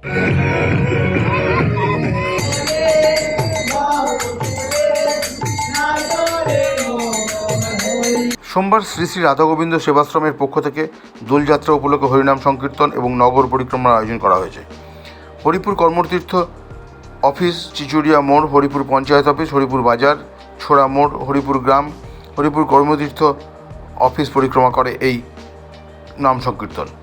সোমবার শ্রী শ্রী রাধাগোবিন্দ সেবাশ্রমের পক্ষ থেকে দোলযাত্রা উপলক্ষে হরিনাম সংকীর্তন এবং নগর পরিক্রমার আয়োজন করা হয়েছে। হরিপুর কর্মতীর্থ অফিস, চিচুড়িয়া মোড়, হরিপুর পঞ্চায়েত অফিস, হরিপুর বাজার, ছোড়া মোড়, হরিপুর গ্রাম, হরিপুর কর্মতীর্থ অফিস পরিক্রমা করে এই নাম সংকীর্তন।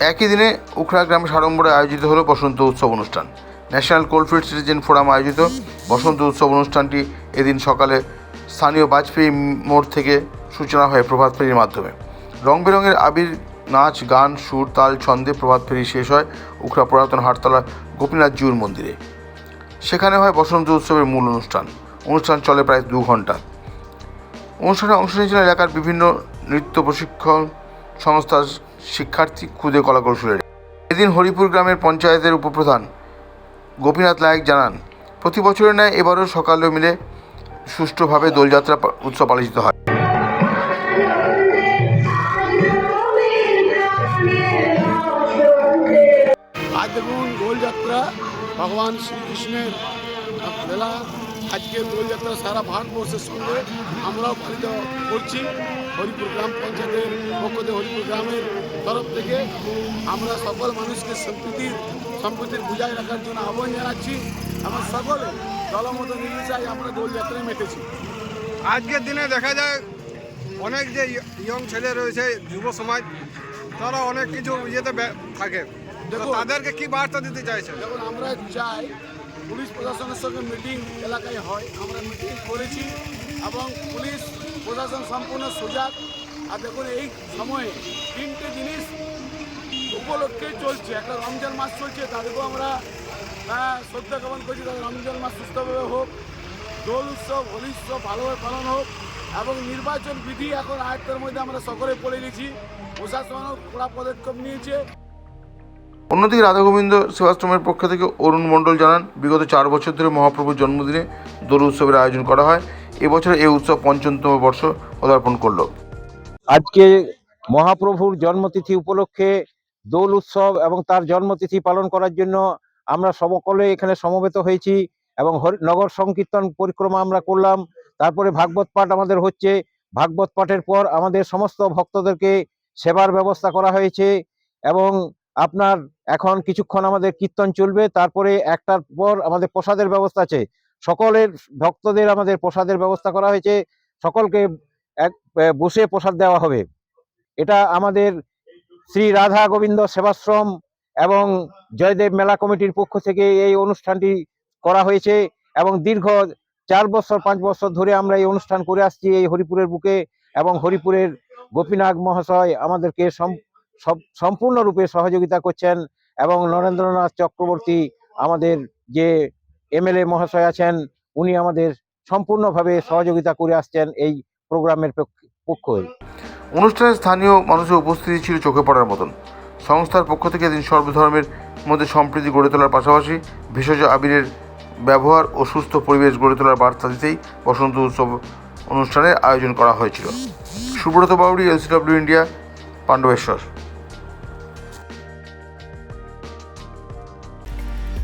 একই দিনে উখড়া গ্রামে সাড়ম্বরে আয়োজিত হলো বসন্ত উৎসব অনুষ্ঠান। ন্যাশনাল কোলফিল্ড সিটিজেন ফোরাম আয়োজিত। বসন্ত উৎসব অনুষ্ঠানটি এদিন সকালে স্থানীয় বাজপেয়ী মোড় থেকে সূচনা হয় প্রভাত ফেরির মাধ্যমে। রং বেরঙের আবির, নাচ, গান, সুর, তাল, ছন্দে প্রভাত ফেরি শেষ হয় উখড়া পুরাতন হাটতলা গোপীনাথ জিউর মন্দিরে। সেখানে হয় বসন্ত উৎসবের মূল অনুষ্ঠান। অনুষ্ঠান চলে প্রায় দু ঘণ্টা। অনুষ্ঠানে অংশ নিয়েছিলেন এলাকার বিভিন্ন নৃত্য প্রশিক্ষণ সংস্থার শিক্ষার্থী ক্ষুদে কলাকৌশলীরা। এদিন হরিপুর গ্রামের পঞ্চায়েতের উপপ্রধান গোপীনাথ নায়ক জানান, প্রতি বছরের ন্যায় এবারও সকালে মিলে সুষ্ঠুভাবে দোলযাত্রা উৎসব পালিত হয়। আজ দেখুন দোলযাত্রা ভগবান শ্রীকৃষ্ণের মেলা আজকে দোলযাত্রা সারা ভারতবর্ষের সঙ্গে আমরাও পালিত করছি। হরিপুর গ্রাম পঞ্চায়েতের পক্ষ থেকে হরিপুর গ্রামের তরফ থেকে আমরা সকল মানুষকে সম্প্রীতির সম্প্রীতির বুঝায় রাখার জন্য আহ্বান জানাচ্ছি। আমরা সকলে দলমত নির্বিচায় আমরা দোলযাত্রায় মেতেছি। আজকের দিনে দেখা যায় অনেক যে ইয়ং ছেলে রয়েছে যুব সমাজ তারা অনেক কিছু ইয়েতে থাকে। তাদেরকে কি বার্তা দিতে চাইছে যখন আমরা চাই পুলিশ প্রশাসনের সঙ্গে মিটিং এলাকায় হয়। আমরা মিটিং করেছি এবং পুলিশ প্রশাসন সম্পূর্ণ সজাগ। আর দেখুন এই সময়ে তিনটে জিনিস উপলক্ষে চলছে। একটা রমজান মাস চলছে তাদেরকেও আমরা আহ, শ্রদ্ধা জ্ঞাপন করছি। তাদের রমজান মাস সুস্থভাবে হোক দোল উৎসব হোলি উৎসব ভালোভাবে পালন হোক এবং নির্বাচন বিধি এখন আয়ত্তের মধ্যে আমরা সকলে পড়ে গেছি। প্রশাসনও কড়া পদক্ষেপ নিয়েছে। অন্যদিকে রাধাগোবিন্দ সেবাশ্রমের পক্ষ থেকে অরুণ মণ্ডল জানান, বিগত চার বছর ধরে মহাপ্রভুর জন্মদিনে দোল উৎসবের আয়োজন করা হয়। এবছর এই উৎসব পঞ্চমতম বর্ষ পদার্পণ করল। আজকে মহাপ্রভুর জন্মতিথি উপলক্ষে দোল উৎসব এবং তার জন্মতিথি পালন করার জন্য আমরা সকলে এখানে সমবেত হয়েছি এবং নগর সংকীর্তন পরিক্রমা আমরা করলাম। তারপরে ভাগবত পাঠ আমাদের হচ্ছে। ভাগবত পাঠের পর আমাদের সমস্ত ভক্তদেরকে সেবার ব্যবস্থা করা হয়েছে এবং আপনার এখন কিছুক্ষণ আমাদের কীর্তন চলবে, তারপরে একটার পর আমাদের প্রসাদের ব্যবস্থা আছে। সকলের ভক্তদের আমাদের প্রসাদের ব্যবস্থা করা হয়েছে, সকলকে এক বসে প্রসাদ দেওয়া হবে। এটা আমাদের শ্রী রাধা গোবিন্দ সেবাশ্রম এবং জয়দেব মেলা কমিটির পক্ষ থেকে এই অনুষ্ঠানটি করা হয়েছে এবং দীর্ঘ চার বছর, পাঁচ বছর ধরে আমরা এই অনুষ্ঠান করে আসছি এই হরিপুরের বুকে এবং হরিপুরের গোপীনাথ মহাশয় আমাদেরকে সব- সম্পূর্ণরূপে সহযোগিতা করছেন এবং নরেন্দ্রনাথ চক্রবর্তী আমাদের যে এমএলএ মহাশয় আছেন, উনি আমাদের সম্পূর্ণভাবে সহযোগিতা করে আসছেন এই প্রোগ্রামের পক্ষ- অনুষ্ঠানে স্থানীয় মানুষের উপস্থিতি ছিল চোখে পড়ার মতন। সংস্থার পক্ষ থেকে এদিন সর্বধর্মের মধ্যে সম্প্রীতি গড়ে তোলার পাশাপাশি ভেষজ আবিরের ব্যবহার ও সুস্থ পরিবেশ গড়ে তোলার বার্তা দিতেই বসন্ত উৎসব অনুষ্ঠানের আয়োজন করা হয়েছিল। Subrata Bauri LCW India, Pandabeswar.